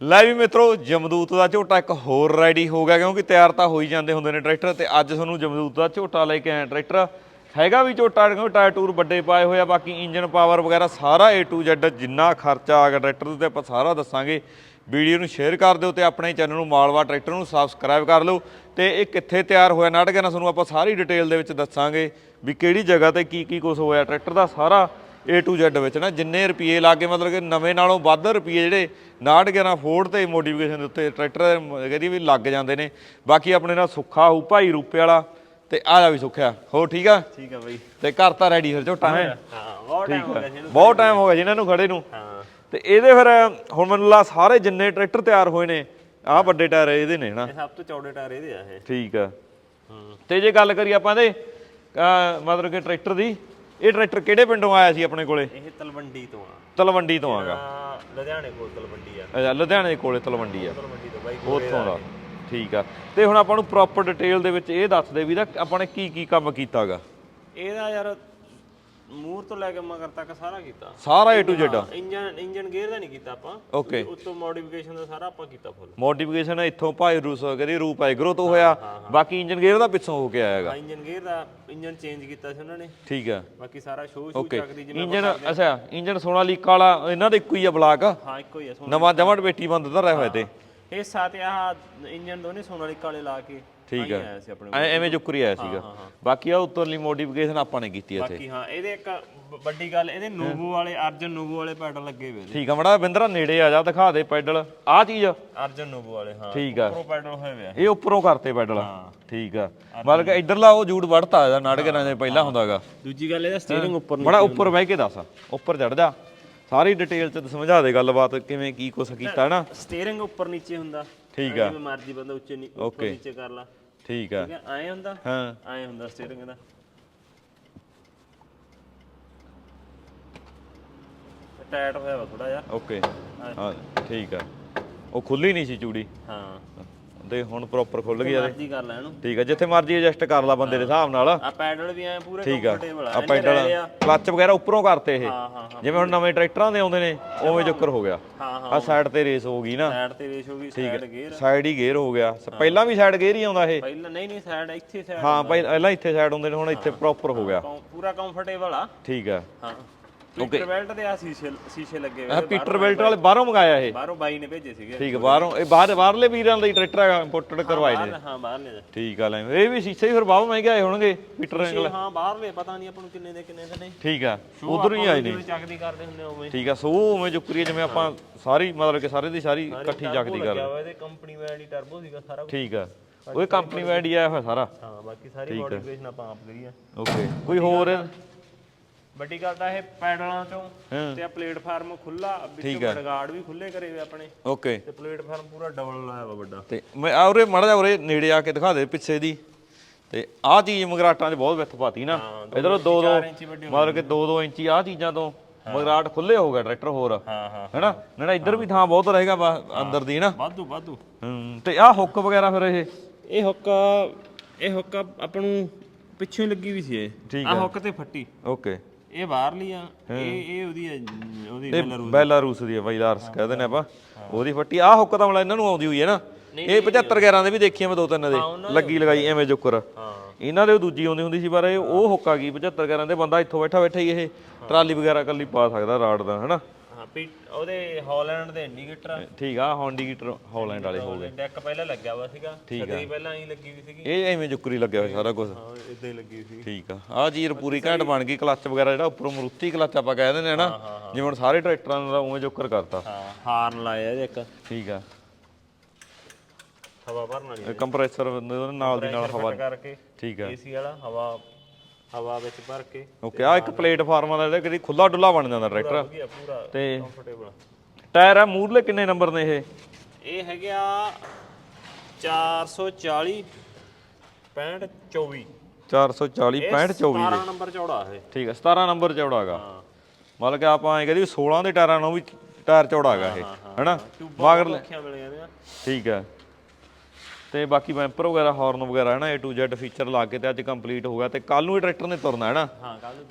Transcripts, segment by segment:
ਲੈ ਵੀ ਮਿੱਤਰੋ, ਜਮਦੂਤ ਦਾ ਝੋਟਾ ਇੱਕ ਹੋਰ ਰੈਡੀ ਹੋ ਗਿਆ, ਕਿਉਂਕਿ ਤਿਆਰ ਤਾਂ ਹੋ ਹੀ ਜਾਂਦੇ ਹੁੰਦੇ ਨੇ ਟਰੈਕਟਰ, ਤੇ ਅੱਜ ਤੁਹਾਨੂੰ ਜਮਦੂਤ ਦਾ ਝੋਟਾ ਲੈ ਕੇ ਆਇਆ ਟਰੈਕਟਰ। ਹੈਗਾ ਵੀ ਝੋਟਾ, ਕਿਉਂਕਿ ਟਾਇਰ ਟੂਰ ਵੱਡੇ ਪਾਏ ਹੋਏ ਆ, ਬਾਕੀ ਇੰਜਨ ਪਾਵਰ ਵਗੈਰਾ ਸਾਰਾ A to Z, ਜਿੰਨਾ ਖਰਚਾ ਆ ਗਿਆ ਟਰੈਕਟਰ ਦੇ ਉੱਤੇ, ਆਪਾਂ ਸਾਰਾ ਦੱਸਾਂਗੇ। ਵੀਡੀਓ ਨੂੰ ਸ਼ੇਅਰ ਕਰ ਦਿਓ ਤੇ ਆਪਣੇ ਚੈਨਲ ਨੂੰ, ਮਾਲਵਾ ਟਰੈਕਟਰ ਨੂੰ ਸਬਸਕ੍ਰਾਈਬ ਕਰ ਲਓ। ਤੇ ਇਹ ਕਿੱਥੇ ਤਿਆਰ ਹੋਇਆ, ਨਾਟਕ ਨਾਲ ਤੁਹਾਨੂੰ ਆਪਾਂ ਸਾਰੀ ਡਿਟੇਲ ਦੇ ਵਿੱਚ ਦੱਸਾਂਗੇ ਵੀ ਕਿਹੜੀ ਜਗ੍ਹਾ ਤੇ ਕੀ ਕੀ ਕੁਝ ਹੋਇਆ। ਟਰੈਕਟਰ ਦਾ ਸਾਰਾ A to Z ਵਿੱਚ ਨਾ ਜਿੰਨੇ ਰੁਪਏ ਲੱਗੇ ਮਤਲਬ ਕਿ ਨਵੇਂ ਨਾਲੋਂ ਵੱਧ ਰੁਪਏ ਜਿਹੜੇ 911 ਫੋਰਡ ਤੇ ਮੋਡੀਫਿਕੇਸ਼ਨ ਦੇ ਉੱਤੇ ਟਰੈਕਟਰ ਕਹਿੰਦੀ ਵੀ ਲੱਗ ਜਾਂਦੇ ਨੇ। ਬਾਕੀ ਆਪਣੇ ਨਾਲ ਸੁੱਖਾ ਹੋਊ ਭਾਈ ਰੂਪੇ ਵਾਲਾ ਤੇ ਆ ਜਾ ਵੀ ਸੁੱਖਿਆ। ਹੋ ਠੀਕ ਆ? ਠੀਕ ਆ ਬਈ। ਤੇ ਘਰ ਤਾਂ ਰੈਡੀ ਫਿਰ ਝੋਟਾ ਹੈ ਹਾਂ ਬਹੁਤ ਟਾਈਮ ਹੋ ਗਿਆ ਇਹਨੂੰ। ਬਹੁਤ ਟਾਈਮ ਹੋ ਗਿਆ ਜੀ ਇਹਨਾਂ ਨੂੰ ਖੜੇ ਨੂੰ। ਹਾਂ। ਤੇ ਇਹਦੇ ਫਿਰ ਹੁਣ ਮੈਨੂੰ ਲਾ ਸਾਰੇ ਜਿੰਨੇ ਟਰੈਕਟਰ ਤਿਆਰ ਹੋਏ ਨੇ ਆਹ ਵੱਡੇ ਟਾਇਰ ਇਹਦੇ ਨੇ ਹਨਾ। ਇਹ ਸਭ ਤੋਂ ਚੌੜੇ ਟਾਇਰ ਇਹਦੇ ਆ ਇਹ। ਠੀਕ ਆ। ਹੂੰ। ਤੇ ਜੇ ਗੱਲ ਕਰੀ ਆਪਾਂ ਅਹ ਮਤਲਬ ਕਿ ਟਰੈਕਟਰ ਦੀ ਇਹ ਟਰੈਕਟਰ ਕਿਹੜੇ ਪਿੰਡੋਂ ਆਇਆ ਸੀ ਆਪਣੇ ਕੋਲੇ? ਇਹ ਤਲਵੰਡੀ ਤੋਂ ਆ। ਤਲਵੰਡੀ ਤੋਂ ਆਗਾ। ਆ ਲੁਧਿਆਣੇ ਕੋਲ ਤਲਵੰਡੀ ਆ। ਅੱਛਾ ਲੁਧਿਆਣੇ ਕੋਲੇ ਤਲਵੰਡੀ ਆ। ਤਲਵੰਡੀ ਤੋਂ ਬਾਈ ਉੱਥੋਂ ਦਾ। ਠੀਕ ਆ। ਤੇ ਹੁਣ ਆਪਾਂ ਨੂੰ ਪ੍ਰੋਪਰ ਡਿਟੇਲ ਦੇ ਵਿੱਚ ਇਹ ਦੱਸ ਦੇ ਵੀ ਦਾ ਆਪਾਂ ਨੇ ਕੀ ਕੀ ਕੰਮ ਕੀਤਾਗਾ? ਇਹਦਾ ਯਾਰ ਮੂਰ ਤੋਂ ਲੈ ਕੇ ਮਗਰ ਤੱਕ ਸਾਰਾ ਕੀਤਾ। ਸਾਰਾ A to Z engine engine gear ਦਾ ਨਹੀਂ ਕੀਤਾ ਆਪਾਂ। ਓਕੇ ਉੱਤੋਂ ਮੋਡੀਫਿਕੇਸ਼ਨ ਦਾ ਸਾਰਾ ਆਪਾਂ ਕੀਤਾ ਫੁੱਲ ਮੋਡੀਫਿਕੇਸ਼ਨ ਇੱਥੋਂ ਭਾਈ ਰੂਸ ਕਰੀ ਰੂਪ ਐਗਰੋ ਤੋਂ ਹੋਇਆ। ਬਾਕੀ ਇੰਜਨ ਗੇਅਰ ਦਾ ਪਿੱਛੋਂ ਹੋ ਕੇ ਆਇਆਗਾ ਇੰਜਨ ਗੇਅਰ ਦਾ ਇੰਜਨ ਚੇਂਜ ਕੀਤਾ ਸੀ ਉਹਨਾਂ ਨੇ। ਠੀਕ ਆ। ਬਾਕੀ ਸਾਰਾ ਸ਼ੋਅ ਸ਼ੂ ਓਕੇ ਚੱਕਦੀ ਜਿਵੇਂ ਇੰਜਨ ਅੱਛਾ ਇੰਜਨ ਸੋਨਾਲੀਕਾ ਵਾਲਾ ਇਹਨਾਂ ਦਾ ਇੱਕੋ ਹੀ ਆ ਬਲਾਕ। ਹਾਂ ਇੱਕੋ ਹੀ ਆ ਸੋਨਾ ਨਵਾਂ ਜਮਟ ਬੇਟੀ ਬੰਦ ਧਰਿਆ ਹੋਇਆ ਤੇ। ਇਹ ਸਾਥ ਆਹ ਇੰਜਨ ਦੋਨੇ ਸੋਨਾਲੀਕਾ ਵਾਲੇ ਲਾ ਕੇ। ਠੀਕ ਆਈ ਆ। ਆਇਆ ਸੀ ਆਪਣੇ ਐ- ਐਵੇਂ ਜੁਕਰੀ ਆਇਆ ਸੀਗਾ। ਬਾਕੀ ਆ ਉੱਤਰਲੀ ਮੋਡੀਫਿਕੇਸ਼ਨ ਆਪਾਂ ਨੇ ਕੀਤੀ ਇੱਥੇ। ਬਾਕੀ ਹਾਂ ਇਹਦੇ ਇੱਕ ਵੱਡੀ ਗੱਲ ਇਹਦੇ ਨੂਵੋ ਵਾਲੇ ਅਰਜਨ ਨੂਵੋ ਵਾਲੇ ਪੈਡਲ ਲੱਗੇ ਹੋਏ ਨੇ। ਠੀਕ ਆ ਮੜਾ ਬਿੰਦਰਾ ਨੇੜੇ ਆ ਜਾ ਦਿਖਾ ਦੇ ਪੈਡਲ। ਆਹ ਚੀਜ਼ ਅਰਜਨ ਨੂਵੋ ਵਾਲੇ ਹਾਂ। ਠੀਕ ਆ। ਪ੍ਰੋ ਪੈਡਲ ਹੋਏ ਹੋਏ ਆ। ਇਹ ਉੱਪਰੋਂ ਕਰਤੇ ਪੈਡਲ। ਠੀਕ ਆ। ਮਤਲਬ ਕਿ ਇਧਰਲਾ ਉਹ ਜੂੜ ਵੜਤਾ ਇਹਦਾ ਨਾਟਕਾਂ ਦੇ ਪਹਿਲਾਂ ਹੁੰਦਾਗਾ। ਦੂਜੀ ਗੱਲ ਇਹਦਾ ਸਟੀਅਰਿੰਗ ਉੱਪਰ ਬੜਾ ਉੱਪਰ ਬਹਿ ਕੇ ਦੱਸ ਉੱਪਰ ਚੜ ਜਾ। ਸਾਰੀ ਡਿਟੇਲ ਚ ਸਮਝਾ ਦੇ ਗੱਲਬਾਤ ਕਿਵੇਂ ਕੀ ਕੁਛ ਕੀਤਾ ਨਾ। ਸਟੀਅਰਿੰਗ ਉੱਪਰ ਨੀਚੇ ਹੁੰਦਾ। ਠੀਕ ਆ। ਜਿਵੇਂ ਮਰਜ਼ੀ ਬੰਦਾ ਉੱਚੇ ਨੀ- ਉੱਪਰ Okay. ਨੀਚੇ ਕਰ ਲਾ। ਠੀਕ ਆ। ਠੀਕ ਐਂ ਹੁੰਦਾ? ਹਾਂ। ਐਂ ਹੁੰਦਾ ਸਟੀਅਰਿੰਗ ਦਾ। ਟਾਇਟ ਹੋਇਆ ਵਾ ਥੋੜਾ ਜਿਹਾ। ਓਕੇ ਹਾਂ। ਠੀਕ ਆ। ਉਹ ਖੁੱਲੀ ਨਹੀਂ ਸੀ ਚੂੜੀ? ਹਾਂ। ਤੇ ਹੁਣ ਪ੍ਰੋਪਰ ਖੁੱਲ ਗਈ ਆ ਮਰਜ਼ੀ ਕਰ ਲੈ ਇਹਨੂੰ। ਠੀਕ ਆ ਜਿੱਥੇ ਮਰਜ਼ੀ ਐਡਜਸਟ ਕਰ ਲਾ ਬੰਦੇ ਦੇ ਹਿਸਾਬ ਨਾਲ। ਆ ਪੈਡਲ ਵੀ ਐ ਪੂਰੇ ਠੀਕ ਆ ਕੰਫਰਟੇਬਲ ਆ ਆ ਪੈਡਲ ਕਲੱਚ ਵਗੈਰਾ ਉੱਪਰੋਂ ਕਰਤੇ ਇਹ। ਹਾਂ ਹਾਂ ਹਾਂ। ਜਿਵੇਂ ਹੁਣ ਨਵੇਂ ਟਰੈਕਟਰਾਂ ਦੇ ਆਉਂਦੇ ਨੇ ਉਵੇਂ ਚੱਕਰ ਹੋ ਗਿਆ। ਹਾਂ ਹਾਂ ਆ ਸਾਈਡ ਤੇ ਰੇਸ ਹੋ ਗਈ ਨਾ। ਸਾਈਡ ਤੇ ਰੇਸ਼ ਹੋ ਗਈ ਸਾਈਡ ਗੇਅਰ ਸਾਈਡ ਹੀ ਗੇਅਰ ਹੋ ਗਿਆ। ਪਹਿਲਾਂ ਵੀ ਸਾਈਡ ਗੇਅਰ ਹੀ ਆਉਂਦਾ ਇਹ। ਪਹਿਲਾਂ ਨਹੀਂ ਨਹੀਂ ਸਾਈਡ ਇੱਥੇ ਸਾਈਡ ਹਾਂ ਪਹਿਲਾਂ ਇੱਥੇ ਸਾਈਡ ਹੁੰਦੇ ਨੇ ਹੁਣ ਇੱਥੇ ਪ੍ਰੋਪਰ ਹੋ ਗਿਆ। ਪੂਰਾ ਕੰਫਰਟੇਬਲ ਆ। ਠੀਕ ਆ। ਹਾਂ। ਪੀਟਰ ਬੈਲਟ ਦੇ ਆ ਸ਼ੀਸ਼ੇ ਸ਼ੀਸ਼ੇ ਲੱਗੇ ਆ ਹੋਏ ਪੀਟਰ ਬੈਲਟ ਵਾਲੇ ਬਾਹਰੋਂ ਮੰਗਾਇਆ ਇਹ। ਬਾਹਰੋਂ ਬਾਈ ਨੇ ਭੇਜੇ ਸੀਗੇ। ਠੀਕ ਆ ਬਾਹਰੋਂ ਇਹ ਬਾਹਰ ਬਾਹਰਲੇ ਵੀਰਾਂ ਹੀ ਟਰੈਕਟਰ ਇੰਪੋਰਟਡ ਕਰਵਾਏ ਨੇ। ਹਾਂ ਬਾਹਰਲੇ ਠੀਕ ਆ ਲੈ ਇਹ ਵੀ ਸ਼ੀਸ਼ੇ ਹੀ ਫਿਰ ਬਾਹਰ ਮਹਿੰਗੇ ਆਏ ਹੋਣਗੇ ਪੀਟਰ ਐਂਗਲ ਹਾਂ ਬਾਹਰਲੇ ਪਤਾ ਨਹੀਂ ਆਪਾਂ ਨੂੰ ਕਿੰਨੇ ਦੇ ਕਿੰਨੇ ਦੇ ਠੀਕ ਆ ਉਧਰ ਹੀ ਆਏ ਨੇ। ਚੱਕਦੀ ਕਰਦੇ ਹੁੰਦੇ ਉਵੇਂ। ਠੀਕ ਆ ਸੋ ਉਵੇਂ ਜੁਕਰੀ ਜਿਵੇਂ ਆਪਾਂ ਸਾਰੀ ਮਤਲਬ ਕਿ ਸਾਰੇ ਦੀ ਸਾਰੀ ਇਕੱਠੀ ਜਗਦੀ ਕਰ ਲੱਗਿਆ ਹੋਇਆ ਇਹਦੇ ਕੰਪਨੀ ਵਾਲੀ ਟਰਬੋ ਸੀਗਾ ਸਾਰਾ ਕੁਛ। ਠੀਕ ਆ ਉਹ ਕੰਪਨੀ ਹੀ ਆਇਆ ਹੋਇਆ ਸਾਰਾ। ਹਾਂ ਬਾਕੀ ਸਾਰੀ ਮੋਡੀਫਿਕੇਸ਼ਨ ਆਪਾਂ ਆਪ ਕਰੀ ਆ। ਓਕੇ ਕੋਈ ਹੋਰ? ਵੱਡੀ ਗੱਲ ਤਾਂ ਇਹ ਪੈਡਲਾਂ ਚੋਂ ਤੇ ਆ ਪਲੇਟਫਾਰਮ ਖੁੱਲਾ ਵਿੱਚੋਂ ਗਾਰਡ ਵੀ ਖੁੱਲੇ ਕਰੇ ਹੋਏ ਆਪਣੇ। ਓਕੇ। ਤੇ ਪਲੇਟਫਾਰਮ ਪੂਰਾ ਡਬਲ ਲਾਇਆ ਵਾ ਵੱਡਾ। ਤੇ ਮੈਂ ਆ ਉਰੇ ਮੜਾ ਜਾ ਉਰੇ ਨੇੜੇ ਆ ਕੇ ਦਿਖਾ ਦੇ ਪਿੱਛੇ ਦੀ। ਤੇ ਆਹ ਚੀਜ਼ ਮਗਰਾਟਾਂ 'ਚ ਬਹੁਤ ਵਿੱਥ ਪਾਤੀ ਨਾ। ਇਧਰੋਂ 2 2 ਇੰਚੀ ਵੱਡੀ ਮਤਲਬ ਕਿ 2 2 ਇੰਚੀ ਆਹ ਚੀਜ਼ਾਂ ਤੋਂ ਮਗਰਾਟ ਖੁੱਲੇ ਹੋ ਗਿਆ ਟਰੈਕਟਰ ਹੋਰ। ਹਾਂ ਹਾਂ ਹੈਨਾ? ਨਾ ਇੱਧਰ ਵੀ ਥਾਂ ਬਹੁਤ ਰਹੇਗਾ ਅੰਦਰ ਦੀ ਨਾ ਵਾਧੂ ਵਾਧੂ। ਹੂੰ ਤੇ ਆਹ ਹੁੱਕ ਵਗੈਰਾ ਫਿਰ ਇਹ? ਇਹ ਹੁੱਕ ਇਹ ਹੁੱਕ ਆਪਾਂ ਨੂੰ ਪਿੱਛੋਂ ਲੱਗੀ ਵੀ ਸੀ ਇਹ। ਆ। ਹੁੱਕ ਤੇ ਫੱਟੀ। ਓਕੇ। ਇਹ ਬਾਹਰ ਲਈ ਆ ਇਹ ਇਹ ਉਹਦੀ ਆ, ਉਹਦੀ ਇਹ ਬੈਲਾਰੂਸ ਦੀ। ਹੈ ਬਾਈ ਲਾਰਸ ਕਹਿੰਦੇ ਨੇ ਆਪਾਂ। ਉਹਦੀ ਫੱਟੀ ਆਹ ਹੁੱਕ ਤਾਂ ਮਤਲਬ ਇਹਨਾਂ ਨੂੰ ਆਉਂਦੀ ਹੋਈ ਹੈ ਨਾ। ਇਹ 75 11 ਦੇ ਵੀ ਦੇਖੀਆਂ ਮੈਂ ਦੋ ਤਿੰਨ ਦੇ। ਲੱਗੀ ਲਗਾਈ ਐਵੇਂ ਜੁਕਰ ਹਾਂ। ਇਹਨਾਂ ਦੇ ਉਹ ਦੂਜੀ ਆਉਂਦੀ ਹੁੰਦੀ ਸੀ ਪਰ ਇਹ ਉਹ ਹੁੱਕ ਆ ਗਈ 75 11 ਦੇ। ਬੰਦਾ ਇੱਥੋਂ ਬੈਠਾ ਬੈਠਾ ਹੀ ਇਹ ਟਰਾਲੀ ਵਗੈਰਾ ਕੱਲੀ ਪਾ ਸਕਦਾ ਰਾਡ ਦਾ ਹੈਨਾ? ਹਾਂ ਪੀ ਉਹਦੇ ਹਾਲੈਂਡ ਦੇ ਇੰਡੀਕੇਟਰ ਠੀਕ ਆ ਹੌਂਡੀਗੀਟਰ ਹੌਲੈਂਡ ਵਾਲੇ ਹੋ ਗਏ। ਡੈਕ ਪਹਿਲਾਂ ਲੱਗਿਆ ਵਾ ਸੀਗਾ ਛਤਰੀ ਪਹਿਲਾਂ ਹੀ ਲੱਗੀ ਵੀ ਸੀਗੀ। ਇਹ ਐਵੇਂ ਜੁਕਰੀ ਲੱਗਿਆ ਹੋਇਆ ਸਾਰਾ ਕੁਝ ਹਾਂ ਇਦਾਂ ਹੀ ਲੱਗੀ ਸੀ ਠੀਕ ਆ। ਆਹ ਚੀਜ਼ ਪੂਰੀ ਘੈਂਟ ਬਣ ਗਈ ਕਲੱਚ ਵਗੈਰਾ ਜਿਹੜਾ ਉੱਪਰੋਂ ਮਰੂਤੀ ਕਲੱਚ ਆਪਾਂ ਕਹਿ ਦਿੰਦੇ ਆ ਨਾ ਜਿਵੇਂ ਹੁਣ ਸਾਰੇ ਟਰੈਕਟਰਾਂ ਦਾ ਉਵੇਂ ਜੁਕਰ ਕਰਤਾ। ਹਾਂ ਹਾਰਨ ਲਾਇਆ ਇਹਦੇ ਇੱਕ। ਠੀਕ ਆ। ਹਵਾ ਭਰਨ ਵਾਲੀ ਕੰਪਰੈਸਰ ਨਾਲ ਦੀ ਨਾਲ ਹਵਾ ਕਰਕੇ ਠੀਕ ਆ। ਏਸੀ ਵਾਲਾ ਹਵਾ ਹਵਾ ਵਿੱਚ ਭਰ ਕੇ ਓਕੇ ਆ ਇੱਕ ਪਲੇਟਫਾਰਮ ਦਾ ਜਿਹੜਾ ਕਿ ਖੁੱਲਾ ਡੁੱਲਾ ਬਣ ਜਾਂਦਾ ਟਰੈਕਟਰ। ਵਧੀਆ ਪੂਰਾ ਤੇ ਕੰਫਰਟੇਬਲ ਟਾਇਰ ਆ ਮੂਰਲੇ ਕਿੰਨੇ ਨੰਬਰ ਨੇ ਇਹ? ਇਹ ਹੈਗੇ ਆ 440 65 24 440 65 24 17 ਨੰਬਰ ਚੌੜਾ ਇਹ। ਠੀਕ ਆ 17 ਨੰਬਰ ਚੌੜਾ ਹੈਗਾ ਹਾਂ। ਮਤਲਬ ਕਿ ਆਪਾਂ ਐਂ ਕਹਦੇ 16 ਦੇ ਟਾਇਰਾਂ ਨਾਲੋਂ ਵੀ ਟਾਇਰ ਚੌੜਾ ਹੈਗਾ ਇਹ ਹੈਨਾ? ਮਗਰ ਠੀਕ ਆ। ਤੇ ਬਾਕੀ ਵੈਂਪਰ ਵਗੈਰਾ ਹਾਰਨ ਵਗੈਰਾ ਹੈ ਨਾ A to Z ਫੀਚਰ ਲਾ ਕੇ ਤੇ ਅੱਜ ਕੰਪਲੀਟ ਹੋ ਗਿਆ ਤੇ ਕੱਲ ਨੂੰ ਇਹ ਟਰੈਕਟਰ ਨੇ ਤੁਰਨਾ ਹੈ ਨਾ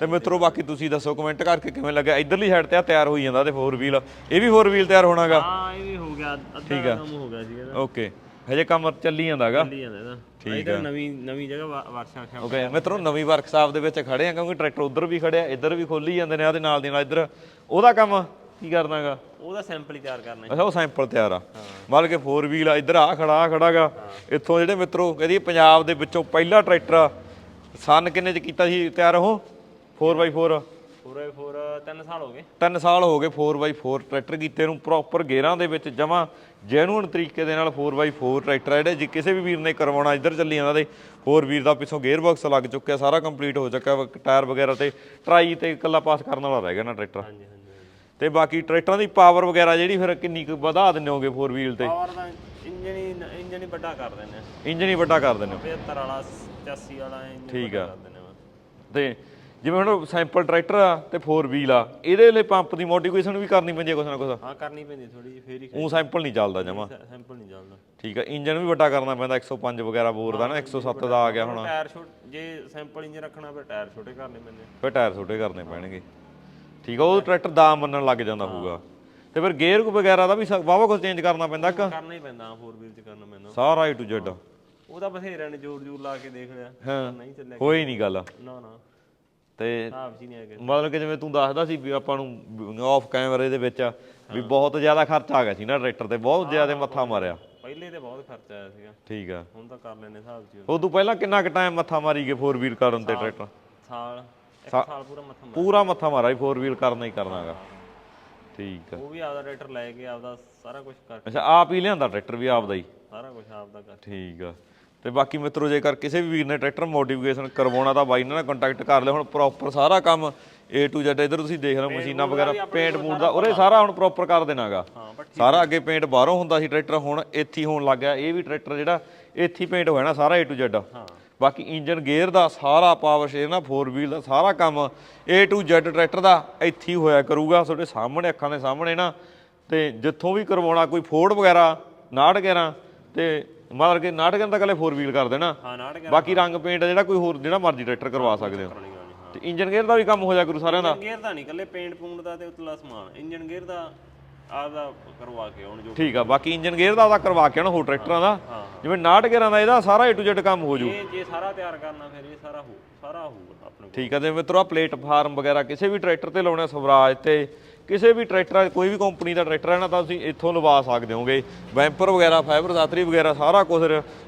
ਤੇ ਮਿੱਤਰੋ ਬਾਕੀ ਤੁਸੀਂ ਦੱਸੋ ਕਮੈਂਟ ਕਰਕੇ ਕਿਵੇਂ ਲੱਗਿਆ? ਇਧਰਲੀ ਸਾਈਡ ਤੇ ਆ ਤਿਆਰ ਹੋਈ ਜਾਂਦਾ ਤੇ 4 ਵੀਲ ਇਹ ਵੀ 4 ਵੀਲ ਤਿਆਰ ਹੋਣਾਗਾ? ਹਾਂ ਇਹ ਵੀ ਹੋ ਗਿਆ ਅੱਧਾ ਕੰਮ ਹੋ ਗਿਆ ਸੀਗਾ ਇਹਦਾ। ਓਕੇ ਹਜੇ ਕੰਮ ਚੱਲੀ ਜਾਂਦਾਗਾ? ਚੱਲੀ ਜਾਂਦਾ ਇਹਦਾ। ਠੀਕ ਹੈ ਨਵੀਂ ਨਵੀਂ ਜਗ੍ਹਾ ਵਰਕਸ਼ਾਪ ਓਕੇ ਮਿੱਤਰੋ ਨਵੀਂ ਵਰਕਸ਼ਾਪ ਦੇ ਵਿੱਚ ਖੜੇ ਆ ਕਿਉਂਕਿ ਟਰੈਕਟਰ ਉਧਰ ਵੀ ਖੜਿਆ ਇੱਧਰ ਵੀ ਖੋਲੀ ਜਾਂਦੇ ਨੇ ਆਦੇ ਨਾਲ ਦੀ ਨਾਲ ਇੱਧਰ। ਉਹਦਾ ਕੰਮ ਕੀ ਕਰਨਾਗਾ ਉਹਦਾ ਸੈਂਪਲ ਹੀ ਤਿਆਰ ਕਰਨਾ ਹੈ। ਅੱਛਾ ਉਹ ਸੈਂਪਲ ਤਿਆਰ ਆ। ਮਤਲਬ ਕਿ 4 ਵੀਲ ਆ ਇੱਧਰ ਆ ਖੜਾ ਖੜਾਗਾ। ਇੱਥੋਂ ਜਿਹੜੇ ਮਿੱਤਰੋ ਕਹਿੰਦੀ ਪੰਜਾਬ ਦੇ ਵਿੱਚੋਂ ਪਹਿਲਾ ਟਰੈਕਟਰ ਆ। ਸਨ ਕਿੰਨੇ ਚ ਕੀਤਾ ਸੀ ਤਿਆਰ ਉਹ? 4x4 ਪੂਰੇ ਫੋਰ 3 ਸਾਲ ਹੋ ਗਏ। ਤਿੰਨ ਸਾਲ ਹੋ ਗਏ 4x4 ਟਰੈਕਟਰ ਕੀਤੇ ਨੂੰ ਪ੍ਰੋਪਰ ਗੇਅਰਾਂ ਦੇ ਵਿੱਚ ਜਮਾ ਜੈਨੂਨ ਤਰੀਕੇ ਦੇ ਨਾਲ 4x4 ਟਰੈਕਟਰ ਜਿਹੜੇ ਜੇ ਕਿਸੇ ਵੀ ਵੀਰ ਨੇ ਕਰਵਾਉਣਾ ਇੱਧਰ ਚੱਲੀ ਜਾਂਦਾ ਤੇ 4 ਵੀਰ ਦਾ ਪਿੱਛੋਂ ਗੇਅਰ ਬਾਕਸ ਲੱਗ ਚੁੱਕਿਆ ਸਾਰਾ ਕੰਪਲੀਟ ਹੋ ਚੁੱਕਾ ਵਾ, ਟਾਇਰ ਵਗੈਰਾ ਤੇ ਟਰਾਈ ਤੇ ਇਕੱਲਾ ਪਾਸ ਕਰਨ ਵਾਲਾ ਰਹਿ ਗਿਆ ਨਾ ਟਰੈਕਟਰ। ਹਾਂਜੀ। ਤੇ ਬਾਕੀ ਟਰੈਕਟਰਾਂ ਦੀ ਪਾਵਰ ਵਗੈਰਾ ਜਿਹੜੀ ਫਿਰ ਕਿੰਨੀ ਕੁ ਵਧਾ ਦਿੰਦੇ ਹੋਗੇ 4 ਵੀਲ ਤੇ? ਪਾਵਰ ਦਾ ਇੰਜਨ ਹੀ ਇੰਜਨ ਹੀ ਵੱਡਾ ਕਰ ਦਿੰਦੇ ਆ। ਇੰਜਨ ਹੀ ਵੱਡਾ ਕਰ ਦਿੰਦੇ ਹੋ? 75 ਵਾਲਾ 85 ਵਾਲਾ ਇੰਜਨ ਠੀਕ ਆ। ਤੇ ਜਿਵੇਂ ਹੁਣ ਸੈਂਪਲ ਟਰੈਕਟਰ ਆ ਤੇ 4 ਵੀਲ ਆ ਇਹਦੇ ਲਈ ਪੰਪ ਦੀ ਮੋਡੀਫਿਕੇਸ਼ਨ ਵੀ ਕਰਨੀ ਪੈਂਦੀ ਹੈ ਕੁਛ ਨਾ ਕੁਛ? ਹਾਂ ਕਰਨੀ ਪੈਂਦੀ ਥੋੜੀ ਜਿਹੀ ਫੇਰ ਹੀ ਉਹ ਸੈਂਪਲ ਨਹੀਂ ਚੱਲਦਾ ਜਮਾ। ਸੈਂਪਲ ਨਹੀਂ ਚੱਲਦਾ। ਠੀਕ ਆ ਇੰਜਨ ਵੀ ਵੱਡਾ ਕਰਨਾ ਪੈਂਦਾ 105 ਵਗੈਰਾ ਬੋਰ ਦਾ ਨਾ 107 ਦਾ ਆ ਗਿਆ ਹੁਣ। ਟਾਇਰ ਛੋਟ ਜੇ ਸੈਂਪਲ ਇੰਜਨ ਰੱਖਣਾ ਫਿਰ ਟਾਇਰ ਛੋਟੇ ਕਰਨੇ ਪੈਂਦੇ ਫਿਰ ਟਾਇਰ ਛੋਟੇ ਕਰਨੇ ਪੈਣਗੇ। ਠੀਕ ਆ ਉਹ ਟਰੈਕਟਰ ਦਾ ਮੰਨਣ ਲੱਗ ਜਾਂਦਾ ਹੋਊਗਾ। ਤੇ ਫਿਰ ਗੇਅਰ ਵਗੈਰਾ ਦਾ ਵੀ ਵਾਵਾ ਕੁਝ ਚੇਂਜ ਕਰਨਾ ਪੈਂਦਾ ਕਿ ਕਰਨਾ ਹੀ ਪੈਂਦਾ 4 ਵੀਲ ਚ ਕਰਨਾ ਪੈਂਦਾ। ਸਾਰਾ ਏ ਟੂ ਜ਼ੈਡ ਉਹਦਾ ਬਥੇਰਿਆਂ ਨੇ ਜ਼ੋਰ ਜ਼ੋਰ ਲਾ ਕੇ ਦੇਖ ਲਿਆ। ਹਾਂ। ਨਹੀਂ ਚੱਲਿਆ ਹੋਈ ਨਹੀਂ ਗੱਲ। ਨਾ ਨਾ। ਤੇ ਮਤਲਬ ਕਿ ਜਿਵੇਂ ਤੂੰ ਦੱਸਦਾ ਸੀ ਵੀ ਆਪਾਂ ਨੂੰ ਆਫ ਕੈਮਰੇ ਦੇ ਵਿੱਚ ਵੀ ਬਹੁਤ ਜ਼ਿਆਦਾ ਖਰਚ ਆ ਗਿਆ ਸੀ ਨਾ ਟਰੈਕਟਰ ਤੇ ਬਹੁਤ ਜ਼ਿਆਦਾ ਮੱਥਾ ਮਾਰਿਆ। ਪਹਿਲੇ ਤੇ ਬਹੁਤ ਖਰਚਾ ਆਇਆ ਸੀਗਾ। ਠੀਕ ਆ। ਹੁਣ ਤਾਂ ਕਰ ਲੈਨੇ ਹਿਸਾਬ ਜੀ ਉਦੋਂ ਪਹਿਲਾਂ ਕਿੰਨਾ ਕੁ ਟਾਈਮ ਮੱਥਾ ਮਾਰੀ ਗਏ 4 ਵੀਲ ਕਰਨ ਤੇ ਟਰੈਕਟਰ? ਸਾਲ। ਸਾਲ ਪੂਰਾ ਮੱਥਾ ਮਾਰਿਆ। ਪੂਰਾ ਮੱਥਾ ਮਾਰਾ ਹੀ 4 ਵੀਲ ਕਰਨਾ ਹੀ ਕਰਨਾਗਾ ਠੀਕ ਆ। ਉਹ ਵੀ ਆਪਦਾ ਟਰੈਕਟਰ ਲੈ ਕੇ ਆਪਦਾ ਸਾਰਾ ਕੁਝ ਕਰ ਅੱਛਾ ਆਪ ਹੀ ਲਿਆਂਦਾ ਟਰੈਕਟਰ ਵੀ ਆਪਦਾ ਹੀ? ਸਾਰਾ ਕੁਝ ਆਪਦਾ ਕਰ ਠੀਕ ਆ। ਤੇ ਬਾਕੀ ਮਿੱਤਰੋ ਜੇਕਰ ਕਿਸੇ ਵੀ ਵੀਰ ਨੇ ਟਰੈਕਟਰ ਮੋਡੀਫਿਕੇਸ਼ਨ ਕਰਵਾਉਣਾ ਤਾਂ ਬਾਈ ਨਾਲ ਕੰਟੈਕਟ ਕਰ ਲਿਓ। ਹੁਣ ਪ੍ਰੋਪਰ ਸਾਰਾ ਕੰਮ A to Z ਇਧਰ ਤੁਸੀਂ ਦੇਖ ਲਓ ਮਸ਼ੀਨਾਂ ਵਗੈਰਾ ਪੇਂਟ ਮੂਡ ਦਾ ਉਹਰੇ ਸਾਰਾ ਹੁਣ ਪ੍ਰੋਪਰ ਕਰ ਦੇਣਾਗਾ। ਹਾਂ ਸਾਰਾ ਅੱਗੇ ਪੇਂਟ ਬਾਹਰੋਂ ਹੁੰਦਾ ਸੀ ਟਰੈਕਟਰ ਹੁਣ ਇੱਥੇ ਹੀ ਹੋਣ ਲੱਗ ਗਿਆ। ਇਹ ਵੀ ਟਰੈਕਟਰ ਜਿਹੜਾ ਇੱਥੇ ਹੀ ਪੇਂਟ ਹੋਇਆ ਨਾ ਸਾਰਾ A to Z ਹਾਂ। ਬਾਕੀ ਇੰਜਨ ਗੇਅਰ ਦਾ ਸਾਰਾ ਪਾਵਰ ਸ਼ੇਅਰ ਨਾ 4 ਵੀਲ ਦਾ ਸਾਰਾ ਕੰਮ A to Z ਟਰੈਕਟਰ ਦਾ ਇੱਥੇ ਹੀ ਹੋਇਆ ਕਰੂਗਾ। ਤੁਹਾਡੇ ਸਾਹਮਣੇ ਅੱਖਾਂ ਦੇ ਸਾਹਮਣੇ ਨਾ। ਤੇ ਜਿੱਥੋਂ ਵੀ ਕਰਵਾਉਣਾ ਕੋਈ ਫੋਰਡ ਵਗੈਰਾ ਨਾੜ ਗੇਰਾਂ ਤੇ ਮਤਲਬ ਕਿ ਨਾੜ ਗੇਰਾਂ ਤਾਂ ਕੱਲੇ 4 ਵੀਲ ਕਰ ਦੇਣਾ। ਹਾਂ ਨਾੜ ਗਿਆ ਬਾਕੀ ਰੰਗ ਪੇਂਟ ਜਿਹੜਾ ਕੋਈ ਹੋਰ ਜਿਹੜਾ ਮਰਜ਼ੀ ਟਰੈਕਟਰ ਕਰਵਾ ਸਕਦੇ ਹਾਂ। ਤੇ ਇੰਜਨ ਗੇਅਰ ਦਾ ਵੀ ਕੰਮ ਹੋ ਜਾ ਕਰੂ ਸਾਰਿਆਂ ਦਾ। ਗੇਅਰ ਦਾ ਨਹੀਂ ਕੱਲੇ ਪੇਂਟ ਪੂੰਟ ਦਾ ਤੇ ਉਤਲਾ ਸਮਾਨ। ਇੰਜਨ ਗੇਅਰ ਦਾ ਆਪਦਾ ਕਰਵਾ ਕੇ ਆਉਣ ਜੋ ਠੀਕ ਆ ਬਾਕੀ ਇੰਜਨ ਗੇਅਰ ਦਾ ਉਹਦਾ ਕਰਵਾ ਕੇ ਆਉਣਾ ਹੋਰ ਟਰੈਕਟਰਾਂ ਦਾ। ਹਾਂ ਜਿਵੇਂ ਨਾੜ ਗੇਰਾਂ ਦਾ ਇਹਦਾ ਸਾਰਾ A to Z ਕੰਮ ਹੋ ਜੂ। ਇਹ ਜੇ ਸਾਰਾ ਤਿਆਰ ਕਰਨਾ ਫਿਰ ਇਹ ਸਾਰਾ ਹੋ ਸਾਰਾ ਹੋਊਗਾ ਆਪਣੇ ਕੋਲ। ਠੀਕ ਆ ਤੇ ਮਿੱਤਰੋ ਆ ਪਲੇਟਫਾਰਮ ਵਗੈਰਾ ਕਿਸੇ ਵੀ ਟਰੈਕਟਰ ਤੇ ਲਾਉਣਾ ਸਵਰਾਜ ਤੇ ਕਿਸੇ ਵੀ ਟਰੈਕਟਰ ਕੋਈ ਵੀ ਕੰਪਨੀ ਦਾ ਟਰੈਕਟਰ ਹੈ ਨਾ ਤਾਂ ਤੁਸੀਂ ਇੱਥੋਂ ਲਵਾ ਸਕਦੇ ਹੋਗੇ ਵੈਂਪਰ ਵਗੈਰਾ ਫਾਈਬਰ ਦਾਤਰੀ ਵਗੈਰਾ ਸਾਰਾ ਕੁਝ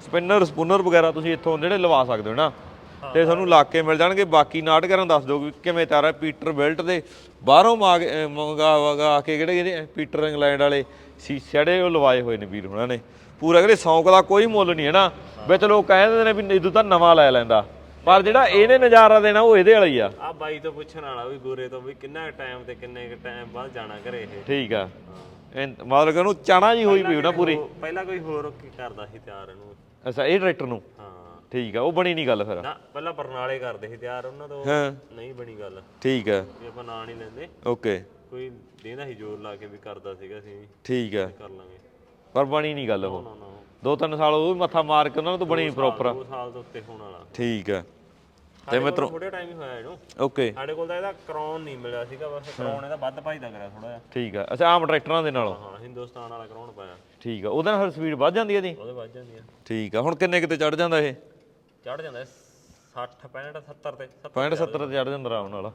ਸਪਿਨਰ ਸਪੂਨਰ ਵਗੈਰਾ ਤੁਸੀਂ ਇੱਥੋਂ ਜਿਹੜੇ ਲਵਾ ਸਕਦੇ ਹੋ ਨਾ। ਤੇ ਤੁਹਾਨੂੰ ਲਾ ਕੇ ਮਿਲ ਜਾਣਗੇ। ਬਾਕੀ ਨਾਟ ਕਰਨ ਦੱਸ ਦਿਓ ਕਿਵੇਂ ਤਿਆਰ ਹੈ ਪੀਟਰ ਬੈਲਟ ਦੇ ਬਾਹਰੋਂ ਮਾਗ- ਅਹ ਮੰਗਾ ਵਗਾ ਕੇ ਕਿਹੜੇ ਕਿਹੜੇ ਪੀਟਰ ਇੰਗਲੈਂਡ ਵਾਲੇ ਸੀਸੜੇ ਉਹ ਲਵਾਏ ਹੋਏ ਨੇ ਵੀਰ ਹੁਣਾਂ ਨੇ। ਪੂਰਾ ਕਿਹੜੇ ਸੌਂਕ ਦਾ ਕੋਈ ਮੁੱਲ ਨਹੀਂ ਹੈ ਨਾ। ਵਿੱਚ ਲੋਕ ਕਹਿੰਦੇ ਨੇ ਵੀ ਇਦੋਂ ਤਾਂ ਨਵਾਂ ਲੈ ਲੈਂਦਾ। ਪਰ ਜਿਹੜਾ ਇਹਨੇ ਨਜ਼ਾਰਾ ਦੇਣਾ ਉਹ ਇਹਦੇ ਵਾਲਾ ਹੀ ਆ। ਆ ਬਾਈ ਤੋਂ ਪੁੱਛਣ ਵਾਲਾ ਵੀ ਗੋਰੇ ਤੋਂ ਵੀ ਕਿੰਨਾ ਟਾਈਮ ਤੇ ਕਿੰਨੇ ਕੁ ਟਾਈਮ ਬਾਅਦ ਜਾਣਾ ਘਰੇ ਇਹ। ਠੀਕ ਆ। ਇਹ ਮਤਲਬ ਕਿ ਉਹਨੂੰ ਚਾਣਾ ਜੀ ਹੋਈ ਪਈ ਨਾ ਪੂਰੀ। ਪਹਿਲਾਂ ਕੋਈ ਹੋਰ ਕੀ ਕਰਦਾ ਸੀ ਤਿਆਰ ਇਹਨੂੰ? ਅੱਛਾ ਇਹ ਟਰੈਕਟਰ ਨੂੰ? ਠੀਕ ਆ ਉਹ ਬਣੀ ਨਹੀਂ ਗੱਲ ਫਿਰ। ਨਾ ਪਹਿਲਾਂ ਬਰਨਾਲੇ ਕਰਦੇ ਸੀ ਤਿਆਰ ਉਹਨਾਂ ਤੋਂ ਹਾਂ। ਨਹੀਂ ਬਣੀ ਗੱਲ। ਠੀਕ ਆ। ਵੀ ਆਪਾਂ ਨਾਂ ਨਹੀਂ ਲੈਂਦੇ। ਓਕੇ। ਕੋਈ ਦੇਣਾ ਸੀ ਜ਼ੋਰ ਲਾ ਕੇ ਵੀ ਕਰਦਾ ਸੀਗਾ ਅਸੀਂ। ਵੀ ਠੀਕ ਆ। ਕਰ ਲਾਂਗੇ। ਪਰ ਬਣੀ ਨਹੀਂ ਗੱਲ ਉਹ। ਨਾ ਨਾ ਦੋ ਤਿੰਨ ਸਾਲ ਉਹ ਵੀ ਮੱਥਾ ਮਾਰ ਕੇ ਉਹਨਾਂ ਨੂੰ ਤਾਂ ਬਣੀ ਪ੍ਰੋਪਰ ਦੋ ਸਾਲ ਤੋਂ ਉੱਤੇ ਹੋਣ ਵਾਲਾ। ਠੀਕ ਆ। ਤੇ ਮਿੱਤਰੋ ਥੋੜੇ ਟਾਈਮ ਹੀ ਹੋਇਆ ਇਹਨੂੰ। ਓਕੇ। ਸਾਡੇ ਕੋਲ ਤਾਂ ਇਹਦਾ ਕਰਾਉਨ ਨਹੀਂ ਮਿਲਿਆ ਸੀਗਾ ਬਸ ਕਰਾਉਨ ਇਹਦਾ ਵੱਧ ਭਾਈਦਾ ਕਰਿਆ ਥੋੜਾ ਜਿਹਾ। ਠੀਕ ਆ। ਅੱਛਾ ਆਮ ਟਰੈਕਟਰਾਂ ਦੇ ਨਾਲੋਂ। ਹਾਂ ਹਿੰਦੁਸਤਾਨ ਵਾਲਾ ਕਰਾਉਨ ਪਾਇਆ। ਠੀਕ ਆ। ਉਹਦੇ ਨਾਲ ਫਿਰ ਸਪੀਡ ਵੱਧ ਜਾਂਦੀ ਹੈ ਇਹਦੀ? ਉਹਦੇ ਵੱਧ ਜਾਂਦੀ ਆ। ਠੀਕ ਆ। ਹੁਣ ਕਿੰਨੇ ਕਿਤੇ ਚੜ ਜਾਂਦਾ ਇਹ? ਚੜ ਜਾਂਦਾ 60 65 70 ਤੇ 70 65 70 ਤੇ ਚੜ ਜਾਂਦਾ ਆਰਾਮ ਨਾਲ।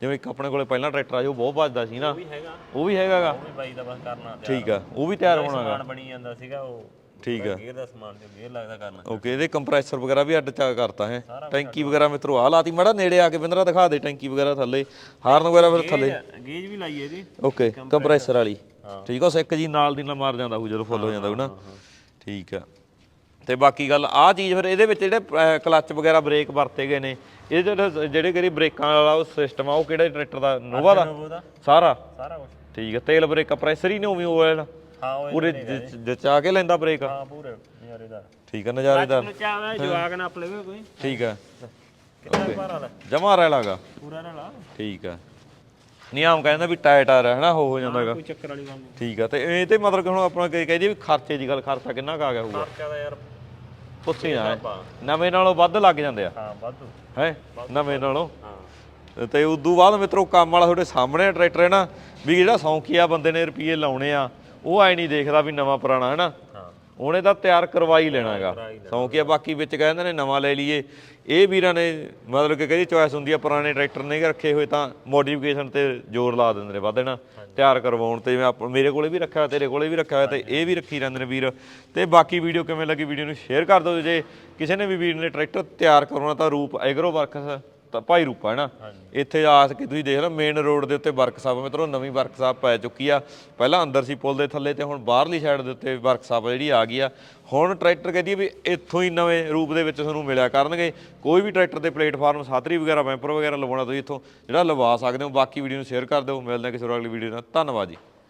ਜਿਵੇਂ ਇੱਕ ਆਪਣੇ ਕੋਲੇ ਪਹਿਲਾਂ ਟਰੈਕਟਰ ਆ ਜੋ ਬਹੁਤ ਵੱਜਦਾ ਸੀ ਨਾ। ਵੀ ਹੈਗਾ। ਉਹ ਵੀ ਹੈਗਾਗਾ। ਉਹ ਵੀ ਬਾਈ ਦਾ ਬਸ ਕਰਨਾ ਠੀਕ ਆ ਉਹ ਵੀ ਤਿਆਰ ਹੋਣਾਗਾ। ਸਮਾਨ ਬਣੀ ਜਾਂਦਾ ਸੀਗਾ ਉਹ ਠੀਕ ਆ। ਗੇਅਰ ਦਾ ਸਮਾਨ ਤੇ ਗੇਅਰ ਲੱਗਦਾ ਕਰਨਾ। ਓਕੇ ਇਹਦੇ ਕੰਪਰੈਸਰ ਵਗੈਰਾ ਵੀ ਅੱਡ ਚਾ ਕਰਤਾ ਹੈ। ਟੈਂਕੀ ਵਗੈਰਾ ਮਿੱਤਰੋ ਆ ਲਾਤੀ ਮੜਾ ਨੇੜੇ ਆ ਕੇ ਬਿੰਦਰਾ ਦਿਖਾ ਦੇ ਟੈਂਕੀ ਵਗੈਰਾ ਥੱਲੇ। ਹਾਰਨ ਵਗੈਰਾ ਫਿਰ ਥੱਲੇ। ਗੇਜ ਵੀ ਲਾਈ ਇਹਦੀ ਓਕੇ ਕੰਪਰੈਸਰ ਵਾਲੀ। ਠੀਕ ਆ ਸਿੱਕ ਜੀ ਨਾਲ ਦੀ ਨਾਲ ਮਾਰ ਜਾਂਦਾ ਫੁੱਲ ਹੋ ਜਾਂਦਾ ਨਾ। ਠੀਕ ਆ। ਤੇ ਬਾਕੀ ਗੱਲ ਆ ਚੀਜ਼ ਫਿਰ ਇਹਦੇ ਵਿੱਚ ਜਿਹੜੇ ਕਲੱਚ ਵਗੈਰਾ ਬ੍ਰੇਕ ਵਰਤੇ ਗਏ ਨੇ ਇਹ ਜਿਹੜੇ ਜਿਹੜੇ ਕਰੀ ਬ੍ਰੇਕਾਂ ਵਾਲਾ ਉਹ ਸਿਸਟਮ ਆ ਉਹ ਕਿਹੜੇ ਟਰੈਕਟਰ ਦਾ? ਨੋਵਾ ਦਾ? ਸਾਰਾ? ਸਾਰਾ ਕੁਝ ਠੀਕ ਆ ਤੇਲ ਬ੍ਰੇਕ ਕੰਪਰੈਸਰ ਹੀ ਨੇ ਉਵੇਂ ਉਹ ਵਾਲਾ ਹਾਂ ਉਹ ਪੂਰੇ ਜਚਾ ਕੇ ਲੈਂਦਾ ਬ੍ਰੇਕ ਹਾਂ ਪੂਰੇ ਨਜ਼ਾਰੇਦਾਰ। ਠੀਕ ਆ ਨਜ਼ਾਰੇਦਾਰ। ਨੂੰ ਚਾਹਵਾ ਜਵਾਕ ਨਾ ਆਪਣੇ ਵੀ ਕੋਈ। ਠੀਕ ਆ। ਕਿੰਨਾ ਭਾਰ ਵਾਲਾ ਜਮਾ ਰਹਿ ਲਾਗਾ ਪੂਰਾ ਨਾ ਲਾ ਠੀਕ ਆ। ਨਿਯਮ ਕਹਿੰਦਾ ਵੀ ਟਾਇਟ ਆ ਰਿਹਾ ਹਨਾ ਹੋ ਹੋ ਜਾਂਦਾਗਾ ਕੋਈ ਚੱਕਰ ਵਾਲੀ ਗੱਲ ਨਹੀਂ। ਠੀਕ ਆ ਤੇ ਇਹ ਤੇ ਮਤਲਬ ਕਿ ਹੁਣ ਆਪਣਾ ਕਹੀ ਕਹਦੀ ਵੀ ਖਰਚੇ ਦੀ ਗੱਲ ਖਰਚਾ ਕਿੰਨਾ ਕੁ ਆ ਗਿਆ ਹੋਊਗਾ? ਖਰਚਾ ਦਾ ਯਾਰ ਪੁੱਛੀ ਨਾ। ਹੈ। ਨਵੇਂ ਨਾਲੋਂ ਵੱਧ ਲੱਗ ਜਾਂਦੇ ਆ। ਹਾਂ ਵਾਧੂ। ਹੈ? ਨਵੇਂ ਨਾਲੋਂ। ਹਾਂ। ਤੇ ਉਦੋਂ ਬਾਅਦ ਮਿੱਤਰੋ ਕੰਮ ਵਾਲਾ ਤੁਹਾਡੇ ਸਾਹਮਣੇ ਟਰੈਕਟਰ ਹੈ ਨਾ? ਵੀ ਜਿਹੜਾ ਸੌਂਕੀਆ ਬੰਦੇ ਨੇ ਰੁਪਏ ਲਾਉਣੇ ਆ ਉਹ ਐ ਨਹੀਂ ਦੇਖਦਾ ਵੀ ਨਵਾਂ ਪੁਰਾਣਾ ਹੈ ਨਾ? ਉਹਨੇ ਤਾਂ ਤਿਆਰ ਕਰਵਾਈ ਲੈਣਾ ਹੈਗਾ। ਕਰਵਾ ਹੀ ਲੈਣਾ। ਸੌਂਕੀਆ ਬਾਕੀ ਵਿੱਚ ਕਹਿੰਦੇ ਨੇ ਨਵਾਂ ਲੈ ਲਈਏ। ਇਹ ਵੀਰਾਂ ਨੇ ਮਤਲਬ ਕਿ ਕਹਦੀ ਚੋਇਸ ਹੁੰਦੀ ਆ ਪੁਰਾਣੇ ਟਰੈਕਟਰ ਨੇ ਰੱਖੇ ਹੋਏ ਤਾਂ ਮੋਡੀਫਿਕੇਸ਼ਨ ਤੇ ਜ਼ੋਰ ਲਾ ਦਿੰਦੇ ਨੇ ਵੱਧ ਨਾ? ਤਿਆਰ ਕਰਵਾਉਣ ਤੇ ਜਿਵੇਂ ਆਪ- ਮੇਰੇ ਕੋਲੇ ਵੀ ਰੱਖਿਆ ਤੇਰੇ ਕੋਲੇ ਵੀ ਰੱਖਿਆ ਤੇ ਇਹ ਵੀ ਰੱਖੀ ਜਾਂਦੇ ਨੇ ਵੀਰ। ਤੇ ਬਾਕੀ ਵੀਡੀਓ ਕਿਵੇਂ ਲੱਗੀ ਵੀਡੀਓ ਨੂੰ ਸ਼ੇਅਰ ਕਰ ਦਿਓ ਜੇ ਕਿਸੇ ਨੇ ਵੀ ਵੀਰ ਨੇ ਟਰੈਕਟਰ ਤਿਆਰ ਕਰਵਾਉਣਾ ਤਾਂ ਰੂਪ ਐਗਰੋ ਵਰਕਸ ਤਾਂ ਭਾਈ ਰੂਪਾ ਹੈ ਨਾ? ਇੱਥੇ ਆ ਕੇ ਤੁਸੀਂ ਦੇਖ ਲਓ ਮੇਨ ਰੋਡ ਦੇ ਉੱਤੇ ਵਰਕਸ਼ਾਪ ਮਿੱਤਰੋ ਨਵੀਂ ਵਰਕਸ਼ਾਪ ਪੈ ਚੁੱਕੀ ਆ। ਪਹਿਲਾਂ ਅੰਦਰ ਸੀ ਪੁਲ ਦੇ ਥੱਲੇ ਤੇ ਹੁਣ ਬਾਹਰਲੀ ਸਾਈਡ ਦੇ ਉੱਤੇ ਵਰਕਸ਼ਾਪ ਜਿਹੜੀ ਆ ਗਈ ਆ। ਹੁਣ ਟਰੈਕਟਰ ਕਹਦੀ ਵੀ ਇੱਥੋਂ ਹੀ ਨਵੇਂ ਰੂਪ ਦੇ ਵਿੱਚ ਤੁਹਾਨੂੰ ਮਿਲਿਆ ਕਰਨਗੇ। ਕੋਈ ਵੀ ਟਰੈਕਟਰ ਦੇ ਪਲੇਟਫਾਰਮ ਸਾਤਰੀ ਵਗੈਰਾ ਵੈਂਪਰ ਵਗੈਰਾ ਲਵਾਉਣਾ ਤੁਸੀਂ ਇੱਥੋਂ ਜਿਹੜਾ ਲਵਾ ਸਕਦੇ ਹੋ। ਬਾਕੀ ਵੀਡੀਓ ਨੂੰ ਸ਼ੇਅਰ ਕਰ ਦਿਓ। ਮਿਲਦੇ ਹਾਂ ਕਿਸੇ ਹੋਰ ਅਗਲੀ ਵੀਡੀਓ ਨਾਲ। ਧੰਨਵਾਦ ਜੀ।